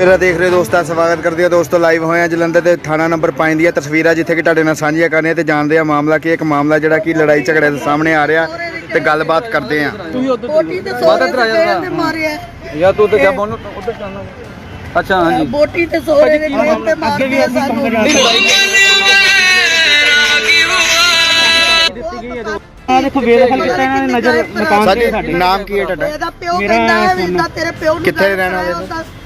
ਮੇਰਾ ਦੇਖ ਰਹੇ ਦੋਸਤਾਂ ਸਵਾਗਤ ਕਰਦੇ ਹਾਂ ਦੋਸਤੋ ਲਾਈਵ ਹੋਏ ਆ ਜਲੰਧਰ ਦੇ ਥਾਣਾ ਨੰਬਰ 5 ਦੀਆਂ ਤਸਵੀਰਾਂ ਜਿੱਥੇ ਕਿ ਤੁਹਾਡੇ ਨਾਲ ਸਾਂਝੀਆਂ ਕਰਨੀਆਂ ਤੇ ਜਾਣਦੇ ਆ ਮਾਮਲਾ ਕਿ ਇੱਕ ਮਾਮਲਾ ਜਿਹੜਾ ਕਿ ਲੜਾਈ ਝਗੜੇ ਦੇ ਸਾਹਮਣੇ ਆ ਰਿਹਾ ਤੇ ਗੱਲਬਾਤ ਕਰਦੇ ਆ ਬੋਟੀ ਤੇ ਸੋਰੇ ਦੇ ਮਾਰਿਆ। ਯਾ ਤੂੰ ਤੇ ਜਬ ਉਹਨੂੰ ਉੱਧਰ ਜਾਣਾ ਅੱਛਾ ਹਾਂਜੀ। ਬੋਟੀ ਤੇ ਸੋਰੇ ਦੇ ਕੋਲ ਤੇ ਮਾਰਦੇ ਸਾਨੂੰ। ਆ ਦੇਖੋ ਬੇਦਖਲ ਕੀਤਾ ਇਹਨਾਂ ਨੇ ਨਜ਼ਰ ਮਕਾਨ ਤੇ ਸਾਡੇ। ਨਾਮ ਕੀ ਹੈ ਤੁਹਾਡਾ? ਇਹਦਾ ਪਿਓ ਮੇਰਾ ਕਹਿੰਦਾ ਹੈ ਵੀ। ਤਾਂ ਤੇਰੇ ਪਿਓ ਨੂੰ ਕਿੱਥੇ ਰਹਿਣ ਵਾਲੇ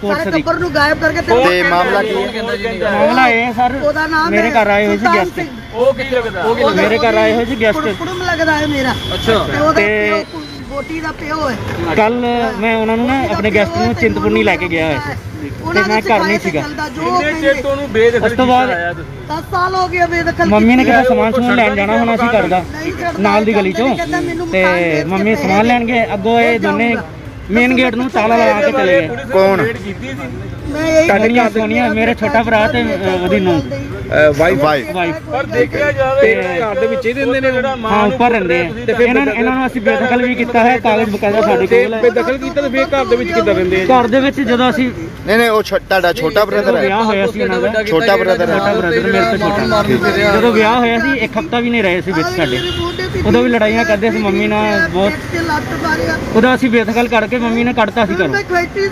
ਕੋਟ ਸਾਰੇ। ਟੱਬਰ ਨੂੰ ਗਾਇਬ ਕਰਕੇ ਤੇ ਮਾਮਲਾ ਕੀ ਹੈ? ਮਾਮਲਾ ਇਹ ਹੈ ਸਰ ਉਹਦਾ ਨਾਮ ਮੇਰੇ ਘਰ ਆਏ ਹੋਏ ਸੀ ਗੈਸਟ। ਉਹ ਕੀ ਲੱਗਦਾ? ਮੇਰੇ ਘਰ ਆਏ ਹੋਏ ਸੀ ਗੈਸਟ ਕੁੜਮ ਲੱਗਦਾ ਹੈ ਮੇਰਾ। ਅੱਛਾ। ਤੇ ਉਹਦਾ ਤੇ- ਪਿਓ ਬੋਟੀ ਦਾ ਪਿਓ ਹੈ। ਕੱਲ ਮੈਂ ਉਹਨਾਂ ਨੂੰ ਨਾ ਆਪਣੇ ਗੈਸਟ ਨੂੰ ਚਿੰਤਪੁਰਨੀ ਲੈ ਕੇ ਗਿਆ ਹੋਇਆ ਸੀ। ਤੇ ਮੈਂ ਘਰ ਨਹੀਂ ਸੀਗਾ। ਕਿੰਨੇ ਚਿਰ ਤੋਂ ਉਹਨੂੰ ਬੇਦਖਲ ਉਸ ਤੋਂ ਬਾਅਦ ਕੀਤਾ ਆਇਆ ਤੁਸੀਂ? 10 ਸਾਲ ਹੋ ਗਏ ਬੇਦਖਲ ਮੰਮੀ ਨੇ। ਕਿਹਾ ਸਮਾਨ ਸਮੂਨ ਲੈਣ ਜਾਣਾ ਹੁਣ ਅਸੀਂ ਘਰ ਦਾ ਨਾਲ ਦੀ ਗਲੀ ਚੋਂ। ਤੇ ਮੰਮੀ ਸਮਾਨ ਲੈਣ ਗਏ ਅੱਗੋਂ ਇਹ ਦੋਨੇ ਮੇਨ ਗੇਟ ਨੂੰ ਤਾਲਾ ਲਗਾ ਕੇ ਚਲੇ ਗਏ। ਕੌਣ? ਕੀਤੀ ਸੀ? ਮੈਂ ਇਹੀ ਕਾਗੜੀਆਂ ਸੋਨੀਆਂ ਮੇਰੇ ਛੋਟਾ ਭਰਾ ਤੇ ਉਹਦੀ ਨੂੰ। ਵਾਈਫ ਵਾਈਫ ਪਰ ਦੇਖਿਆ ਜਾਵੇ ਘਰ ਦੇ ਵਿੱਚ ਹੀ ਰਹਿੰਦੇ ਨੇ ਹਾਂ ਉੱਪਰ ਰਹਿੰਦੇ ਆ। ਤੇ ਇਹਨਾਂ ਇਹਨਾਂ ਨੂੰ ਅਸੀਂ ਬੇਦਖਲ ਵੀ ਕੀਤਾ ਹੈ ਕਾਗਜ਼ ਬਕਾਇਦਾ ਸਾਡੇ ਕੋਲ ਹੈ। ਬੇਦਖਲ ਕੀਤਾ ਤੇ ਫੇਰ ਘਰ ਦੇ ਵਿੱਚ ਕਿੱਦਾਂ ਰਹਿੰਦੇ ਘਰ ਦੇ ਵਿੱਚ ਜਦੋਂ ਅਸੀਂ ਨਹੀਂ ਨਹੀਂ ਉਹ ਤੁਹਾਡਾ ਛੋਟਾ ਬ੍ਰਦਰ ਹੈ। ਵਿਆਹ ਹੋਇਆ ਸੀ ਇਹਨਾਂ ਦਾ। ਛੋਟਾ brother ਹੈ। ਛੋਟਾ ਬ੍ਰਦਰ ਮੇਰੇ ਤੋਂ ਛੋਟਾ। ਜਦੋਂ ਵਿਆਹ ਹੋਇਆ ਸੀ ਇੱਕ ਹਫਤਾ ਵੀ ਨਹੀਂ ਰਹੇ ਸੀ ਵਿੱਚ ਸਾਡੇ। ਉਦੋਂ ਵੀ ਲੜਾਈਆਂ ਕਰਦੇ ਸੀ ਮੰਮੀ ਨਾਲ ਬਹੁਤ। ਲੱਤ ਉਦੋਂ ਅਸੀਂ ਬੇਦਖਲ ਕਰਕੇ ਮੰਮੀ ਨੇ ਕੱਢਤਾ ਸੀ ਘਰੋਂ।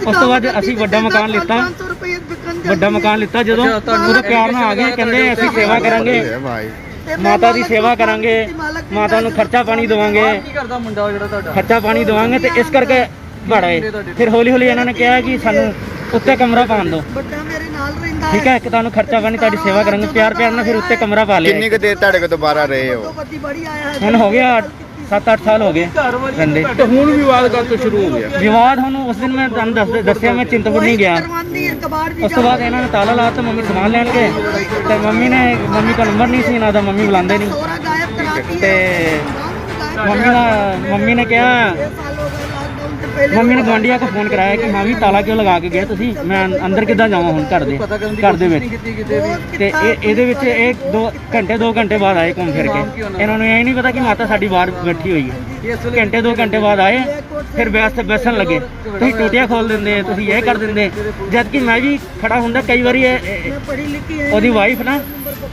ਉਸ ਤੋਂ ਬਾਅਦ ਅਸੀਂ ਵੱਡਾ ਮਕਾਨ ਲਿੱਤਾ। ਵੱਡਾ ਮਕਾਨ ਲਿੱਤਾ ਜਦੋਂ। ਉਹਦੇ ਪਿਆਰ ਨਾਲ ਆ ਗਏ ਕਹਿੰਦੇ ਅਸੀਂ ਸੇਵਾ ਕਰਾਂਗੇ। ਮਾਤਾ ਦੀ ਸੇਵਾ ਕਰਾਂਗੇ। ਮਾਤਾ ਨੂੰ ਖਰਚਾ ਪਾਣੀ ਦੇਵਾਂਗੇ। ਕੀ ਕਰਦਾ ਮੁੰਡਾ ਉਹ ਜਿਹੜਾ ਤੁਹਾਡਾ? ਖਰਚਾ ਪਾਣੀ ਦੇਵਾਂਗੇ ਤੇ ਇਸ ਕਰਕੇ ਬੜਾਏ ਫਿਰ ਹੌਲੀ ਹੌਲੀ ਇਹਨਾਂ ਨੇ ਕਿਹਾ ਕਿ ਸਾਨੂੰ ਉੱਤੇ ਕਮਰਾ ਪਾਉਣ ਦਿਓ। ਠੀਕ ਹੈ ਇੱਕ ਤੁਹਾਨੂੰ ਖਰਚਾ ਪਾਣੀ ਤੁਹਾਡੀ ਸੇਵਾ ਕਰਾਂਗੇ ਪਿਆਰ ਪਿਆਰ ਨਾਲ ਫਿਰ ਉੱਤੇ ਕਮਰਾ ਪਾ ਲਿਆ ਕਿੰਨੀ ਕੁ ਦੇਰ ਤੁਹਾਡੇ ਕੋਲ ਦੁਬਾਰਾ ਰਹੇ ਹੋ? ਵੱਡੀ ਬੜੀ ਆਇਆ ਹੈ ਹੁਣ ਹੋ ਗਿਆ 7-8 ਸਾਲ ਹੋ ਗਏ ਰਹਿੰਦੇ ਤੇ ਹੁਣ ਵਿਵਾਦ ਕਦ ਤੋਂ ਸ਼ੁਰੂ ਹੋ ਗਿਆ। ਵਿਵਾਦ ਹੁਣ ਉਸ ਦਿਨ ਮੈਂ ਤੁਹਾਨੂੰ ਦੱਸ ਦੱਸਿਆ ਮੈਂ ਚਿੰਤਪੁਰਨੀ ਗਿਆ। ਕਰਵਾਉਂਦੀ ਹੈ ਕਬਾੜ ਦੀ ਉਸ ਤੋਂ ਬਾਅਦ ਇਹਨਾਂ ਨੇ ਤਾਲਾ ਲਾਤਾ ਮੰਮੀ ਸਮਾਨ ਲੈਣ ਗਏ। ਤੇ ਮੰਮੀ ਨੇ ਮੰਮੀ ਕੋਲ ਨੰਬਰ ਨਹੀਂ ਸੀ ਇਹਨਾਂ ਦਾ ਮੰਮੀ ਬੁਲਾਉਂਦੇ ਨਹੀਂ। ਸੋਰਾ ਗਾਇਬ ਕਰਾਤੀ ਤੇ ਮੰਮੀ ਨੇ ਮੰਮੀ ਨੇ ਕਿਹਾ ਮੰਮੀ ਨੇ ਗਵਾਂਢੀਆਂ ਕੋ ਫੋਨ ਕਰਾਇਆ ਕਿ ਹਾਂ ਵੀ ਤਾਲਾ ਕਿਉਂ ਲਗਾ ਕੇ ਗਏ ਤੁਸੀਂ? ਮੈਂ ਅੰਦਰ ਕਿੱਦਾਂ ਜਾਵਾਂ ਹੁਣ ਘਰ ਦੇ ਘਰ ਦੇ ਵਿੱਚ? ਤੇ ਇਹ ਇਹਦੇ ਵਿੱਚ ਇਹ 2 ਘੰਟੇ 2 ਘੰਟੇ ਬਾਅਦ ਆਏ ਘੁੰਮ ਫਿਰ ਕੇ। ਇਹਨਾਂ ਨੂੰ ਇਹ ਨਹੀਂ ਪਤਾ ਕਿ ਮਾਤਾ ਸਾਡੀ ਬਾਹਰ ਬੈਠੀ ਹੋਈ ਹੈ। ਘੰਟੇ 2 ਘੰਟੇ ਬਾਅਦ ਆਏ ਫਿਰ ਬੈਸ ਤੇ ਬੈਸਣ ਲੱਗੇ। ਤੁਸੀਂ ਟੂਟੀਆਂ ਖੋਲ ਦਿੰਦੇ ਤੁਸੀਂ ਇਹ ਕਰ ਦਿੰਦੇ। ਜਦ ਕਿ ਮੈਂ ਵੀ ਖੜਾ ਹੁੰਦਾ ਕਈ ਵਾਰੀ ਉਹਦੀ ਵਾਈਫ ਨਾ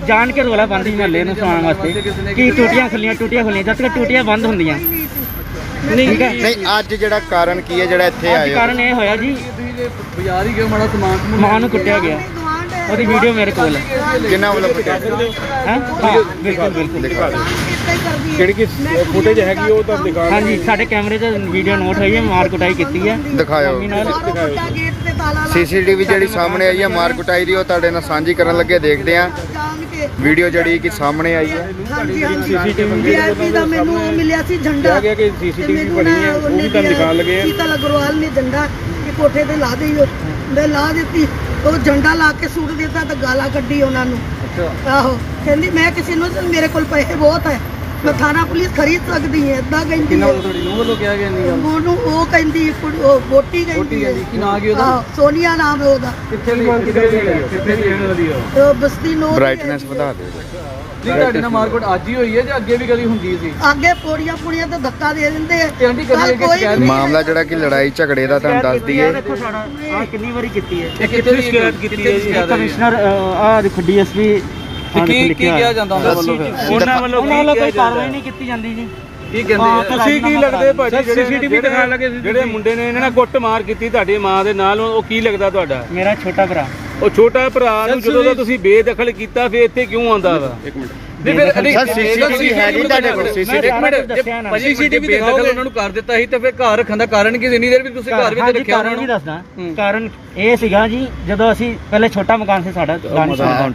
ਜਾਣ ਕੇ ਰੋਲਾ ਪਾਉਂਦੀ ਮਹੱਲੇ ਨੂੰ ਸੁਣਾਉਣ ਵਾਸਤੇ ਕਿ ਟੂਟੀਆਂ ਖੁੱਲੀਆਂ ਟੂਟੀਆਂ ਖੁੱਲੀਆਂ ਜਦ ਤੱਕ ਟੂਟੀਆਂ ਬੰਦ ਹੁੰਦੀਆਂ। ਠੀਕ ਹੈ। ਨਹੀਂ ਅੱਜ ਜਿਹੜਾ ਕਾਰਨ ਕੀ ਹੈ ਜਿਹੜਾ ਇੱਥੇ ਅੱਜ ਆਏ ਹੋ? ਕਾਰਨ ਇਹ ਹੋਇਆ ਜੀ ਬਾਜ਼ਾਰ ਹੀ ਗਿਆ ਮਾੜਾ ਸਮਾਨ ਮਾਂ ਨੂੰ ਕੁੱਟਿਆ ਗਿਆ। ਗਵਾਂਡ ਹੈ ਉਹਦੀ ਵੀਡੀਓ ਮੇਰੇ ਕੋਲ ਹੈ। ਕਿੰਨਾ ਵੱਲੋਂ ਕੁੱਟਿਆ ਹੈਂ? ਹਾਂ ਬਿਲਕੁਲ ਬਿਲਕੁਲ। ਇਦਾਂ ਹੀ ਕਰਦੀ ਹੈ ਜਿਹੜੀ ਕਿ ਫੁਟੇਜ ਹੈਗੀ ਉਹ ਤਾਂ ਦਿਖਾ ਹਾਂਜੀ ਸਾਡੇ ਕੈਮਰੇ 'ਚ ਵੀਡੀਓ ਨੋਟ ਹੋਈ ਹੈ ਮਾਰ ਕੁਟਾਈ ਕੀਤੀ ਹੈ। ਦਿਖਾਓ। ਮੰਮੀ ਨਾਲ। ਬਾਹਰੋਂ ਵੱਡਾ ਗੇਟ ਤੇ ਤਾਲਾ ਲਾ ਸੀਸੀਟੀਵੀ ਜਿਹੜੀ ਸਾਹਮਣੇ ਆਈ ਹੈ ਮਾਰ ਕੁਟਾਈ ਦੀ ਉਹ ਤੁਹਾਡੇ ਨਾਲ ਸਾਂਝੀ ਕਰਨ ਲੱਗੇ ਦੇਖਦੇ ਆ ਵੀਡੀਓ ਜਿਹੜੀ ਕਿ ਸਾਹਮਣੇ ਆਈ ਹੈ। ਹਾਂਜੀ ਹਾਂਜੀ। ਵੀਆਈਪੀ ਦਾ ਮੈਨੂੰ ਉਹ ਮਿਲਿਆ ਸੀ ਝੰਡਾ। ਕਿਹਾ ਗਿਆ ਕਿ CCTV ਵੀ ਬਣੀ ਹੈ, ਉਹ ਵੀ ਤੁਹਾਨੂੰ ਦਿਖਾਉਣ ਲੱਗੇ ਆ। ਸੀਤਲ ਅਗਰਵਾਲ ਨੇ ਝੰਡਾ ਕਿ ਕੋਠੇ ਤੇ ਲਾ ਦੇਈਓ ਮੈਂ ਲਾ ਦਿੱਤੀ ਉਹ ਝੰਡਾ ਲਾ ਕੇ ਸੁੱਟ ਦਿੱਤਾ ਤਾਂ ਗਾਲਾਂ ਕੱਢੀ ਉਹਨਾਂ ਨੂੰ। ਆਹੋ। ਕਹਿੰਦੀ ਮੈਂ ਕਿਸੇ ਨੂੰ ਮੇਰੇ ਕੋਲ ਪੈਸੇ ਬਹੁਤ ਹੈ। ਮੈਂ ਥਾਣਾ ਪੁਲਿਸ ਖਰੀਦ ਸਕਦੀ ਹੈ ਏਦਾਂ ਕਹਿੰਦੀ ਕਿੰਨਾ ਹੈ। ਵੱਲੋਂ ਤੁਹਾਡੀ ਨੂੰ ਵੱਲੋਂ ਕਿਹਾ ਗਿਆ ਇੰਨੀ ਗੱਲ? ਉਹਨੂੰ ਉਹ ਕਹਿੰਦੀ ਕੁੜੀ- ਉਹ ਵੋਟੀ ਕਹਿੰਦੀ ਹੈ। ਕਹਿੰਦੀ, ਕੀ ਨਾਂ ਕੀ ਉਹਦਾ? ਸੋਨੀਆ ਨਾਮ ਹੈ ਉਹਦਾ। ਕਿੱਥੇ ਦੀ ਕਿੱਥੇ ਦੀ ਹੈ? ਕਿੱਥੇ ਦੀ ਰਹਿਣ ਵਾਲੀ ਆ ਤੇ ਉਹ ਬਸਤੀ ਨੋ ਬ੍ਰਾਈਟਨੈਸ ਵਧਾ ਦਿਓ ਨਹੀਂ ਤੁਹਾਡੀ ਨਾਲ ਮਾਰਕਟ ਅੱਜ ਹੀ ਹੋਈ ਹੈ ਜਾਂ ਅੱਗੇ ਵੀ ਕਦੀ ਹੁੰਦੀ ਸੀ? ਅੱਗੇ ਪੋੜੀਆਂ ਪੁੜੀਆਂ ਤੇ ਧੱਕਾ ਦੇ ਦਿੰਦੇ ਆ। ਤੇ ਆਂਟੀ ਕਦੀ ਅੱਗੇ ਕੋਈ ਸ਼ਿਕਾਇਤ ਨਹੀਂ ਮਾਮਲਾ ਜਿਹੜਾ ਕਿ ਲੜਾਈ ਝਗੜੇ ਦਾ ਤੁਹਾਨੂੰ ਦੱਸ ਦਈਏ। ਦੇਖੋ ਸਾਡਾ ਆ ਕਿੰਨੀ ਵਾਰੀ ਕੀਤੀ ਹੈ। ਇਹ ਕਿੱਥੇ ਦੀ ਸ਼ਿਕਾਇਤ ਕੀਤੀ ਹੈ ਜੀ? ਕਮਿਸ਼ਨਰ ਆ ਦੇਖੋ ਡੀਐਸਪੀ ਕੀ ਕੀ ਕਿਹਾ ਜਾਂਦਾ ਉਹਨਾਂ ਵੱਲੋਂ ਫਿਰ? ਉਹਨਾਂ ਵੱਲੋਂ ਉਹਨਾਂ ਵੱਲੋਂ ਕੋਈ ਕਾਰਵਾਈ ਨਹੀਂ ਕੀਤੀ ਜਾਂਦੀ ਜੀ। ਕੀ ਕਹਿੰਦੇ ਤੁਸੀਂ ਕੀ ਲੱਗਦੇ ਭਾਜੀ? ਜਿਹੜੇ ਸੀਸੀਟੀਵੀ ਦਿਖਾਣ ਲੱਗੇ ਜਿਹੜੇ ਮੁੰਡੇ ਨੇ ਇਹਨਾਂ ਨਾਲ ਕੁੱਟ ਮਾਰ ਕੀਤੀ ਤੁਹਾਡੀ ਮਾਂ ਦੇ ਨਾਲ ਉਹ ਕੀ ਲੱਗਦਾ ਤੁਹਾਡਾ? ਮੇਰਾ ਛੋਟਾ ਭਰਾ। ਉਹ ਛੋਟਾ ਭਰਾ ਨੂੰ ਜਦੋਂ ਦਾ ਤੁਸੀਂ ਬੇਦਖਲ ਕੀਤਾ ਫਿਰ ਇੱਥੇ ਕਿਉਂ ਆਉਂਦਾ ਵਾ? ਇੱਕ ਮਿੰਟ। ਨਹੀਂ ਫਿਰ ਸਰ, CCTV ਹੈਗੀ ਤੁਹਾਡੇ ਕੋਲ? CCTV ਇੱਕ ਮਿੰਟ ਭਾਜੀ ਸੀਸੀਟੀਵੀ ਬੇਦਖਲ ਉਹਨਾਂ ਨੂੰ ਕਰ ਦਿੱਤਾ ਸੀ ਤੇ ਫਿਰ ਘਰ ਰੱਖਣ ਦਾ ਕਾਰਨ ਕੀ ਜਿੰਨੀ ਦੇਰ ਵੀ ਤੁਸੀਂ ਘਰ ਵਿੱਚ ਹਾਂਜੀ, ਰੱਖਿਆ ਉਹਨਾਂ ਕਾਰਨ ਵੀ ਨੂੰ ਦੱਸਦਾ। ਕਾਰਨ ਇਹ ਸੀਗਾ ਜੀ ਜਦੋਂ ਅਸੀਂ ਪਹਿਲੇ ਛੋਟਾ ਮਕਾਨ ਸੀ ਸਾਡਾ ਦਾਨਿਸ਼ ਦਾ।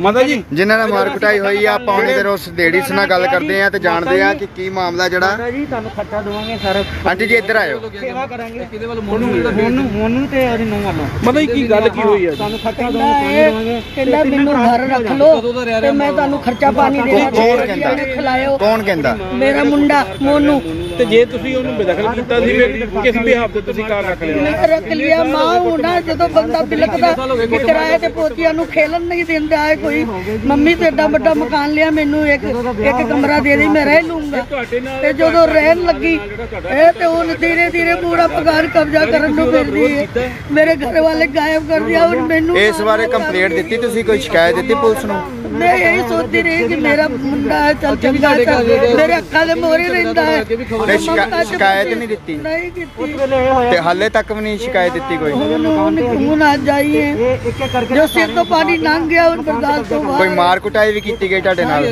ਮਾਤਾ ਜੀ? ਜਿਨ੍ਹਾਂ ਨਾਲ ਮਾਰ ਕੁਟਾਈ ਹੋਈ ਆ ਆਪਾਂ ਉਹਨੇ ਦੇਰ ਉਸ ਲੇਡੀਜ਼ ਨਾਲ ਗੱਲ ਕਰਦੇ ਆ ਤੇ ਜਾਣਦੇ ਆ ਕਿ ਕੀ ਮਾਮਲਾ ਜਿਹੜਾ। ਮਾਤਾ ਜੀ ਤੁਹਾਨੂੰ ਖਰਚਾ ਦੇਵਾਂਗੇ ਸਾਰਾ। ਆਂਟੀ ਜੀ ਇੱਧਰ ਆਇਓ। ਸੇਵਾ ਕਰਾਂਗੇ। ਕਿਹਦੇ ਵੱਲ ਮੋਨੂ ਮੋਨੂ ਮੋਨੂ ਤੇ ਉਹਦੀ ਨੂੰਹ ਵੱਲੋਂ ਮਤਲਬ ਕੀ ਗੱਲ ਕੀ ਹੋਈ ਹੈ ਤੁਹਾਨੂੰ ਖਰਚਾ ਦੇਵਾਂਗੇ ਕਹਿੰਦਾ ਮੈਨੂੰ ਘਰ ਰੱਖ ਲੋ ਤੇ ਮੈਂ ਤੁਹਾਨੂੰ ਖਰਚਾ ਪਾਣੀ ਦੇਣਾ ਕੌਣ ਕਹਿੰਦਾ? ਖਿਲਾਇਓ? ਕੌਣ ਕਹਿੰਦਾ? ਮੇਰਾ ਮੁੰਡਾ ਮੋਨੂ। ਤੇ ਜੇ ਤੁਸੀਂ ਉਹਨੂੰ ਬੇਦਖਲ ਕੀਤਾ ਸੀ ਫਿਰ ਕਿਸ ਬਿਹਾਫ ਤੇ ਤੁਸੀਂ ਘਰ ਰੱਖ ਲਿਆ? ਮੈਂ ਰੱਖ ਲਿਆ ਮਾਂ ਹੁਣਾ ਜਦੋਂ ਬੰਦਾ ਬਿਲਕਦਾ ਕਿ ਕਿਰਾਏ ਤੇ ਪੋਤੀਆਂ ਨੂੰ ਖੇਲਣ ਨਹੀਂ ਦਿੰਦਾ ਹੈ ਕੋਈ ਕੋਈ ਮੰਮੀ ਤੇ ਏਡਾ ਵੱਡਾ ਮਕਾਨ ਲਿਆ ਮੈਨੂੰ ਇੱਕ ਇੱਕ ਕਮਰਾ ਦੇ ਦੇ ਮੈਂ ਰਹਿ ਲੂੰਗਾ। ਤੇ ਜਦੋਂ ਰਹਿਣ ਲੱਗੀ ਇਹ ਤੇ ਉਹ ਧੀਰੇ ਧੀਰੇ ਪੂਰਾ ਪਕਾਨ ਕਬਜ਼ਾ ਕਰਨ ਨੂੰ ਫਿਰਦੀ ਹੈ। ਮੇਰੇ ਘਰ ਵਾਲੇ ਗਾਇਬ ਕਰ ਦਿਆ ਹੁਣ ਮੈਨੂੰ ਇਸ ਬਾਰੇ ਕੰਪਲੇਂਟ ਦਿੱਤੀ ਤੁਸੀਂ ਕੋਈ ਸ਼ਿਕਾਇਤ ਦਿੱਤੀ ਪੁਲਿਸ ਨੂੰ? ਮੈਂ ਇਹੀ ਸੋਚਦੀ ਰਹੀ ਕਿ ਮੇਰਾ ਮੁੰਡਾ ਹੈ ਚੱਲ ਚੰਗਾ ਹੈ ਚੱਲ ਮੇਰੇ ਅੱਖਾਂ ਦੇ ਮੋਹਰੇ ਰਹਿੰਦਾ ਹੈ। ਤੇ ਸ਼ਿਕਾ- ਸ਼ਿਕਾਇਤ ਨਹੀਂ ਦਿੱਤੀ। ਨਹੀਂ ਕੀਤੀ ਤੇ ਹਾਲੇ ਤੱਕ ਵੀ ਨਹੀਂ ਸ਼ਿਕਾਇਤ ਦਿੱਤੀ ਕੋਈ। ਹੁਣ ਹੁਣ ਹੁਣ ਆ ਜਾਈਏ ਇਹ ਇੱਕ ਇੱਕ ਕਰਕੇ ਜੋ ਸਿਰ ਤੋਂ ਪਾਣੀ ਲੰਘ ਗਿਆ ਹੁਣ ਬਰਦਾਸ਼ਤ ਤੋਂ ਕੋਈ ਬਾਹਰ ਮਾਰ ਕੁਟਾਈ ਵੀ ਕੀਤੀ ਗਈ ਤੁਹਾਡੇ ਨਾਲ?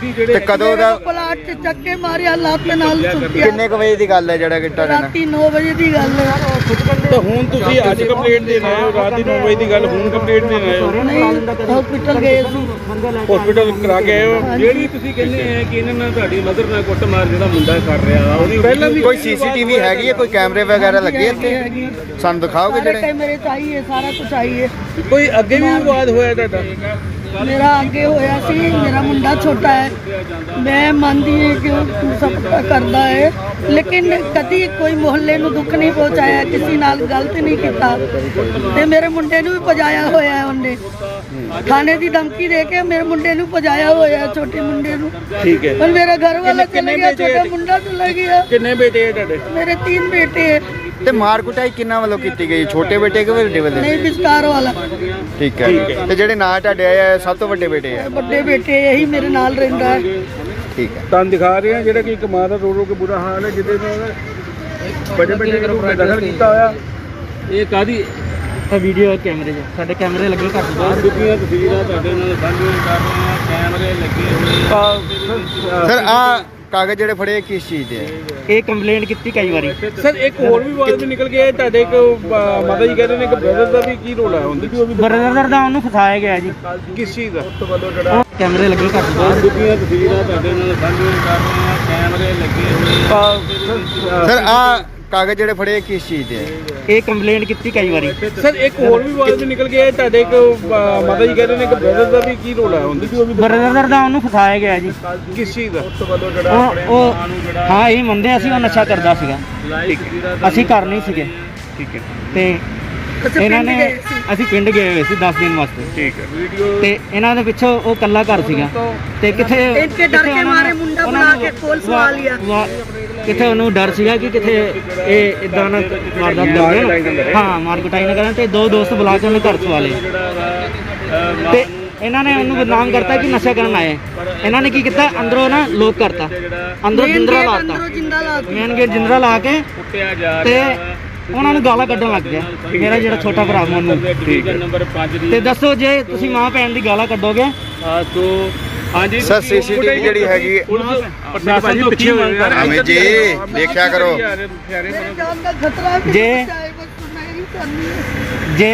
ਤੇ ਕਦੋਂ ਦਾ ਪਲਾਟ ਚ ਚੱਕੇ ਮਾਰਿਆ ਲੱਤ ਨਾਲ ਸੁੱਟਿਆ। ਕਿੰਨੇ ਕੁ ਵਜੇ ਦੀ ਗੱਲ ਹੈ ਜਿਹੜਾ ਤੁਹਾਡੇ ਨਾਲ ਰਾਤੀ 9 ਵਜੇ ਦੀ ਗੱਲ ਹੈ। ਤਾਂ ਹੁਣ ਤੁਸੀਂ ਅੱਜ ਕੰਪਲੇਂਟ ਦੇਣ ਆਏ ਹੋ ਰਾਤ ਦੀ 9 ਵਜੇ ਦੀ ਗੱਲ ਹੁਣ ਕੰਪਲੇਂਟ ਦੇਣ ਆਏ ਹੋ। ਨਹੀਂ ਹਸਪੀਟਲ ਗਏ ਸੀ। ਹਸਪੀਟਲ ਕਰਾ ਕੇ ਆਏ ਹੋ? ਜਿਹੜੀ ਤੁਸੀਂ ਕਹਿੰਦੇ ਆ ਕਿ ਇਹਨਾਂ ਨਾਲ ਤੁਹਾਡੀ ਮਦਰ ਨਾਲ ਕੁੱਟਮਾਰ ਜਿਹੜਾ ਮੁੰਡਾ ਕਰ ਰਿਹਾ ਉਹਦੀ ਪਹਿਲਾਂ ਵੀ ਕੋਈ ਸੀਸੀਟੀਵੀ ਹੈਗੀ ਹੈ? ਕੋਈ ਕੈਮਰੇ ਵਗੈਰਾ ਲੱਗੇ ਇੱਥੇ? ਸਾਨੂੰ ਦਿਖਾਓਗੇ ਜਿਹੜੇ? ਕੈਮਰੇ ਚਾਹੀਏ ਸਾਰਾ ਕੁਝ ਚਾਹੀਏ ਕੋਈ ਅੱਗੇ ਵੀ ਵਿਵਾਦ ਹੋਇਆ ਤੁਹਾਡਾ? ਮੇਰਾ ਅੱਗੇ ਹੋਇਆ ਸੀ ਮੇਰਾ ਮੁੰਡਾ ਛੋਟਾ ਹੈ। ਮੈਂ ਮੰਨਦੀ ਹਾਂ ਕਿ ਉਹ ਸਭ ਕਰਦਾ ਹੈ ਲੇਕਿਨ ਕਦੀ ਕੋਈ ਮੁਹੱਲੇ ਨੂੰ ਦੁੱਖ ਨਹੀਂ ਪਹੁੰਚਾਇਆ ਕਿਸੇ ਨਾਲ ਗਲਤ ਨਹੀਂ ਕੀਤਾ। ਤੇ ਮੇਰੇ ਮੁੰਡੇ ਨੂੰ ਵੀ ਭਜਾਇਆ ਹੋਇਆ ਹੈ ਉਹਨੇ। ਥਾਣੇ ਦੀ ਧਮਕੀ ਦੇ ਕੇ ਮੇਰੇ ਮੁੰਡੇ ਨੂੰ ਭਜਾਇਆ ਹੋਇਆ ਹੈ, ਛੋਟੇ ਮੁੰਡੇ ਨੂੰ। ਠੀਕ ਹੈ। ਹੁਣ ਮੇਰਾ ਘਰ ਵਾਲਾ ਕਿੰਨੇ ਚਲਾ ਗਿਆ ਛੋਟਾ ਹੈ? ਮੁੰਡਾ ਚਲਾ ਗਿਆ। ਕਿੰਨੇ ਬੇਟੇ ਆ ਤੁਹਾਡੇ? ਮੇਰੇ ਤਿੰਨ ਬੇਟੇ ਹੈ। ਤੇ ਮਾਰ ਕੁਟਾਈ ਕਿੰਨਾ ਵੱਲੋਂ ਕੀਤੀ ਗਈ? ਛੋਟੇ ਬੇਟੇ ਕਿ ਵੱਡੇ ਵੱਡੇ ਨਹੀਂ ਵਿਸਤਾਰ ਵਾਲਾ। ਠੀਕ ਹੈ। ਤੇ ਜਿਹੜੇ ਨਾਂ ਤੁਹਾਡੇ ਆਏ ਆ, ਸਭ ਤੋਂ ਵੱਡੇ ਬੇਟੇ ਆ? ਵੱਡੇ ਬੇਟੇ ਇਹੀ ਮੇਰੇ ਨਾਲ ਰਹਿੰਦਾ ਹੈ। ਠੀਕ ਹੈ। ਤੁਹਾਨੂੰ ਦਿਖਾ ਰਹੇ ਆ ਜਿਹੜਾ ਕਿ ਇੱਕ ਮਾਂ ਦਾ ਰੋ ਰੋ ਕੇ ਬੁਰਾ ਹਾਲ ਹੈ ਜਿਹਦੇ ਨਾਲ ਬੜੇ ਗਰੁੱਪ ਨੇ ਦਖਲ ਕੀਤਾ ਹੋਇਆ। ਇਹ ਕਾਦੀ ਇਹ ਵੀਡੀਓ ਕੈਮਰੇ 'ਚ। ਸਾਡੇ ਕੈਮਰੇ ਲੱਗੇ ਘੱਟ ਤੋਂ ਦੁਖੀਆਂ ਤਸਵੀਰਾਂ ਤੁਹਾਡੇ ਨਾਲ ਸਾਂਝੀਆਂ ਕਰ ਰਹੇ ਆ ਕੈਮਰੇ ਲੱਗੇ ਹੋਏ ਸਰ ਆ ਕਾਗਜ਼ ਜਿਹੜੇ ਫੜੇ ਕਿਸ ਚੀਜ਼ ਦੇ ਆ? ਇਹ ਕੰਪਲੇਂਟ ਕੀਤੀ ਕਈ ਵਾਰੀ। ਸਰ ਇੱਕ ਹੋਰ ਵੀ ਵਾਰ ਵੀ ਨਿਕਲ ਗਿਆ ਤੁਹਾਡੇ ਇੱਕ ਮਾਤਾ ਜੀ ਕਹਿੰਦੇ ਨੇ ਕਿ ਬ੍ਰਦਰ ਦਾ ਵੀ ਕੀ ਰੋਲ ਹੈ ਹੁੰਦੀ ਵੀ ਉਹ ਵੀ ਬਰਦਰ ਦਾ ਉਹਨੂੰ ਫਸਾਇਆ ਗਿਆ ਜੀ। ਕਿਸ ਚੀਜ਼ ਦਾ? ਕੈਮਰੇ ਲੱਗੇ ਘੱਟ ਦੁਖੀਆਂ ਤਸਵੀਰਾਂ ਤੁਹਾਡੇ ਨਾਲ ਸਾਂਝੀਆਂ ਕਰ ਰਹੇ ਆ ਕੈਮਰੇ ਲੱਗੇ ਹੋਏ ਸਰ ਆ ਕਾਗਜ਼ ਜਿਹੜੇ ਫੜੇ ਕਿਸ ਚੀਜ਼ ਦੇ ਆ? ਇਹ ਕੰਪਲੇਂਟ ਕੀਤੀ ਕਈ ਵਾਰੀ। ਸਰ ਇੱਕ ਹੋਰ ਵੀ ਵਾਰ ਵੀ ਨਿਕਲ ਗਿਆ ਤੁਹਾਡੇ ਇੱਕ ਅਹ, ਮਾਤਾ ਜੀ ਕਹਿੰਦੇ ਨੇ ਕਿ ਬ੍ਰਦਰ ਦਾ ਵੀ ਕੀ ਰੋਲ ਹੈ ਹੁੰਦੀ ਵੀ ਉਹ ਵੀ ਬਰਦਰ ਦਾ ਉਹਨੂੰ ਫਸਾਇਆ ਗਿਆ ਜੀ। ਕਿਸ ਚੀਜ਼ ਦਾ? ਉਹ ਉਹ ਹਾਂ ਇਹ ਮੰਨਦੇ ਅਸੀਂ ਉਹ ਨਸ਼ਾ ਕਰਦਾ ਸੀਗਾ। ਅਸੀਂ ਘਰ ਨਹੀਂ ਸੀਗੇ। ਠੀਕ ਹੈ। ਤੇ ਅਸੀਂ ਇਹਨਾਂ ਪਿੰਡ ਨੇ। ਅਸੀਂ ਪਿੰਡ ਗਏ ਹੋਏ ਸੀ 10 ਦਿਨ ਵਾਸਤੇ। ਠੀਕ ਹੈ। ਵੀਡੀਓ ਤੇ ਇਹਨਾਂ ਦੇ ਪਿੱਛੋਂ ਉਹ ਕੱਲਾ ਘਰ ਸੀਗਾ। ਤੇ ਕਿੱਥੇ ਇਨਕੇ ਡਰ ਕੇ ਮਾਰੇ ਮੁੰਡਾ ਬੁਲਾ ਕੇ ਕੋਲ ਸਵਾ ਲਿਆ। ਕਿੱਥੇ ਉਹਨੂੰ ਡਰ ਸੀਗਾ ਕਿ ਕਿੱਥੇ ਇਹ ਇਦਾਂ ਨਾ ਨਾ ਹਾਂ। ਮਾਰ ਕੁਟਾਈ ਨਾ ਕਰਨ ਤੇ ਦੋ ਦੋਸਤ ਬੁਲਾ ਕੇ ਉਹਨੂੰ ਘਰ ਸਵਾ ਲਏ। ਤੇ ਇਹਨਾਂ ਨੇ ਉਹਨੂੰ ਬਦਨਾਮ ਕਰਤਾ ਕਿ ਨਸ਼ਾ ਕਰਨ ਆਏ। ਇਹਨਾਂ ਨੇ ਕੀ ਕੀਤਾ? ਅੰਦਰੋਂ ਨਾ ਲੋਕ ਕਰਤਾ। ਅੰਦਰੋਂ ਜਿੰਦਰਾ ਲਾਤਾ। ਮੇਨ ਗੇਟ ਜਿੰਦਰਾ ਲਾ ਕੇ ਤੇ ਉਹਨਾਂ ਨੂੰ ਗਾਲਾਂ ਕੱਢਣ ਲੱਗ ਗਿਆ। ਮੇਰਾ ਜਿਹੜਾ ਛੋਟਾ ਭਰਾ ਮੋਨੂ। ਠੀਕ ਹੈ ਨੰਬਰ 5 ਦੀ ਤੇ ਦੱਸੋ ਜੇ ਤੁਸੀਂ ਮਾਂ ਭੈਣ ਦੀ ਗਾਲਾਂ ਕੱਢੋਗੇ? ਆ ਤੋਂ ਹਾਂਜੀ ਸਰ, CCTV ਜਿਹੜੀ ਹੈਗੀ- ਪ੍ਰਸ਼ਾਸਨ ਤੋਂ ਪਿੱਛੇ ਹੋਏ ਯਾਰ ਅਮਿਤ ਜੀ, ਦੇਖਿਆ ਕਰੋ। ਮੇਰੇ ਜਾਨ ਦਾ ਖਤਰਾ ਵੀ ਜੇ- ਜੇ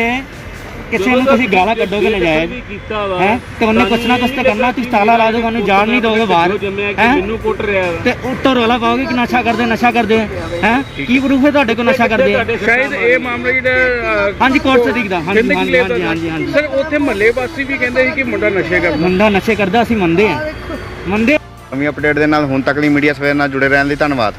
ਕਿਸੇ ਨੂੰ ਤੁਸੀਂ ਗਾਲਾਂ ਕੱਢੋਗੇ ਨਜਾਇਜ਼? ਕੀਤਾ ਵਾ ਹੈ? ਤੇ ਉਹਨੇ ਕੁਛ ਨਾ ਕੁਛ ਤੇ ਕਰਨਾ ਤੁਸੀਂ ਤਾਲਾ ਲਾ ਦੋਗੇ ਉਹਨੂੰ ਜਾਣ ਨਹੀਂ ਦੋਗੇ ਬਾਹਰ। ਹੈਂ? ਮੈਨੂੰ ਕੁੱਟ ਰਿਹਾ ਵਾ। ਤੇ ਉੱਤੋਂ ਰੋਲਾ ਪਾਓਗੇ ਕਿ ਨਸ਼ਾ ਕਰਦੇ ਨਸ਼ਾ ਕਰਦੇ? ਹੈ? ਕੀ ਪ੍ਰੂਫ ਹੈ ਤੁਹਾਡੇ ਕੋਲ ਨਸ਼ਾ ਕਰਦੇ? ਸ਼ਾਇਦ ਇਹ ਮਾਮਲਾ ਜਿਹੜਾ ਹਾਂਜੀ ਕੋਰਟ ਸਦੀਕ ਦਾ ਹਾਂਜੀ ਹਾਂਜੀ ਹਾਂਜੀ ਹਾਂਜੀ ਹਾਂਜੀ। ਸਰ ਉੱਥੇ ਮਹੱਲੇ ਵਾਸੀ ਵੀ ਕਹਿੰਦੇ ਸੀ ਕਿ ਮੁੰਡਾ ਨਸ਼ੇ ਕਰਦਾ। ਮੁੰਡਾ ਨਸ਼ੇ ਕਰਦਾ ਅਸੀਂ ਮੰਨਦੇ ਆ ਮੰਨਦੇ ਨਵੀਂ ਅਪਡੇਟ ਦੇ ਨਾਲ ਹੁਣ ਤੱਕ ਲਈ ਮੀਡੀਆ ਸਵੇਰ ਨਾਲ ਜੁੜੇ ਰਹਿਣ ਲਈ ਧੰਨਵਾਦ।